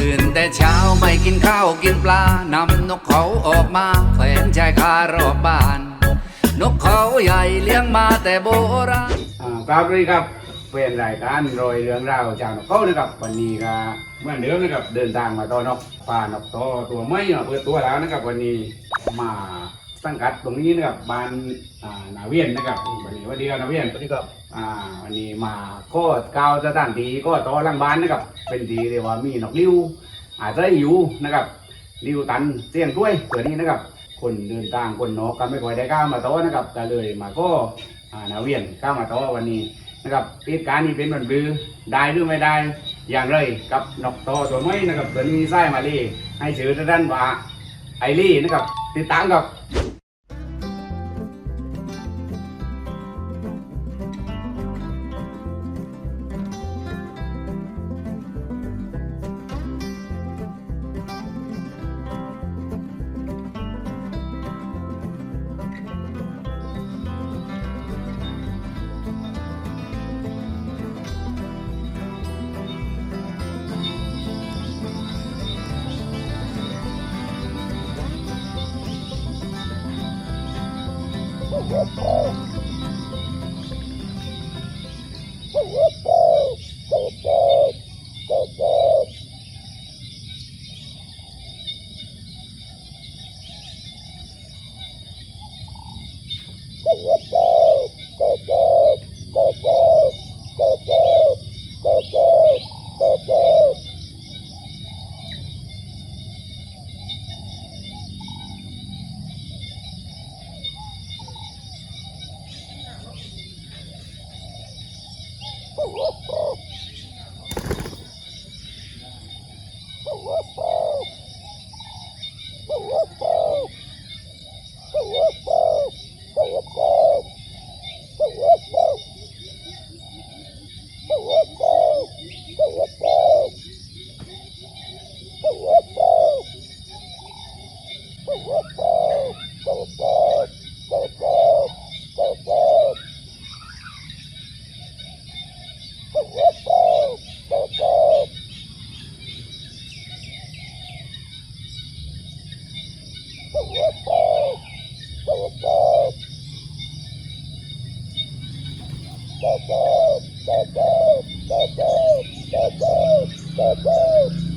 ตื่นแต่เช้าไม่กินข้าวกินปลานำนกเขาออกมาแขวนชายคารอบบ้าน นกเขาใหญ่เลี้ยงมาแต่โบราณอ่าครับพี่ครับเป็นรายการโรยเรื่องราวจากนกเขานะครับวันนี้ก็เหมื่อนเดิมนะครับเดินทางมาต่อนกป่านกตอตัวไม่มาเปิดตัวแล้วนะครับวันนี้มา สังกัดตรงนี้นะครับบ้านอ่านาเวียนนะครับวันนี้วันดีครับนาเวียน สวัสดีครับ อ่าวันนี้มาก็กาวสถานที่ก็ต่อหลังบ้านนะครับ เป็นทีเรียกว่ามีนกลิ้วอาจจะอยู่นะครับลิ้วตันเสียงด้วยตัวนี้นะครับ คนเดินทางคนนอกก็ไม่ค่อยได้ก้าวมาต่อนะครับก็เลยมาก็อ่านาเวียนก้าวมาต่อวันนี้นะครับเหตุการณ์นี้เป็นวันบือได้หรือไม่ได้อย่างไรกับนกโตตัวไม่นะครับตัวนี้ไส้มาลีให้ชื่อด้านว่าไอรี่นะครับติดตามกับ Oh. Uhul!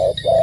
Bye.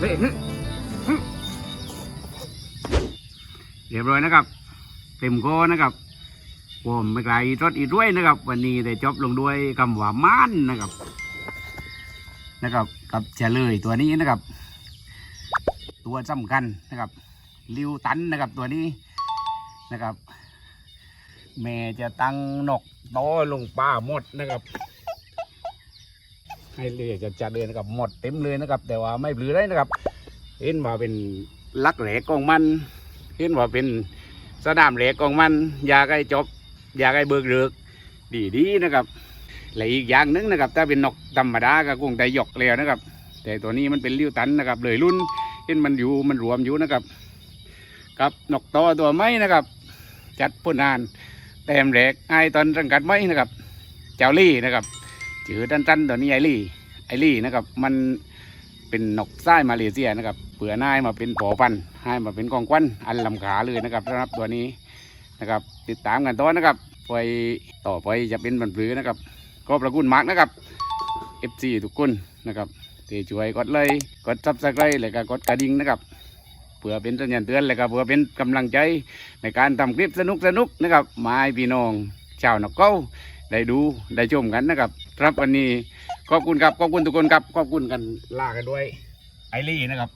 เรียบร้อยนะครับ เต็มโกนะครับผมไม่ไกลรถอีด้วยนะครับ วันนี้ได้จบลงด้วยคำว่าม่านนะครับ นะครับ กับเฉลยตัวนี้นะครับ ตัวสำคัญนะครับลิวตันนะครับตัวนี้นะครับ แม่จะตั้งนกโตลงป้าหมดนะครับ ให้เลยจะจัดเลยนะครับหมดเต็มเลยนะครับ แต่ว่าไม่ปลือได้นะครับเห็นว่าเป็นลักแหลกของมันเห็นว่าเป็นสนามแหลกของมันอยากให้จบอยากให้เบิกเลือกดีดีๆนะครับและอีกอย่างหนึงนะครับ ถ้าเป็นนกธรรมดาก็คงได้หยกแล้วนะครับ แต่ตัวนี้มันเป็นลิ้วตันนะครับ เลยรุ่นเห็นมันอยู่มันรวมอยู่นะครับกับนกตอตัวไม้นะครับ จัดพ่นอ่านแต้มแหลกไอตอนสังกัดไม้นะครับ เจ้าลี่นะครับ จือตันตันๆตัวนี้ไอลี่ไอลี่นะครับ มันเป็นนกไส้มาเลเซียนะครับเปื่อนามาเป็นปอพันธุ์ให้มาเป็นกองควันอันลำขาเลยนะครับสำหรับตัวนี้นะครับ ติดตามกันต่อนะครับไปต่อไปจะเป็นบันปลือนะครับ ก็ประกุนมาร์กนะครับ FC ทุกคนนะครับที่ช่วยกดไลค์กดซับสไครต์แล้วก็กดกระดิ่งนะครับเพื่อเป็นสัญญาณเตือนแล้วก็เพื่อเป็นกำลังใจในการทำคลิปสนุกสนุกนะครับมาให้พี่น้องชาวนกเก้าได้ดูได้ชมกันนะครับ ครับวันนี้ขอบคุณครับขอบคุณทุกคนครับขอบคุณกันลากันด้วยไอรี่นะครับ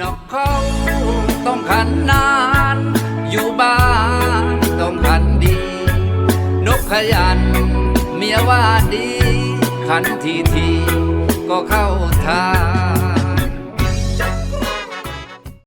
นกเขาต้องขันนาน อยู่บ้านต้องขันดี นกขยัน เมียว่าดี ขันทีทีก็เข้าทาง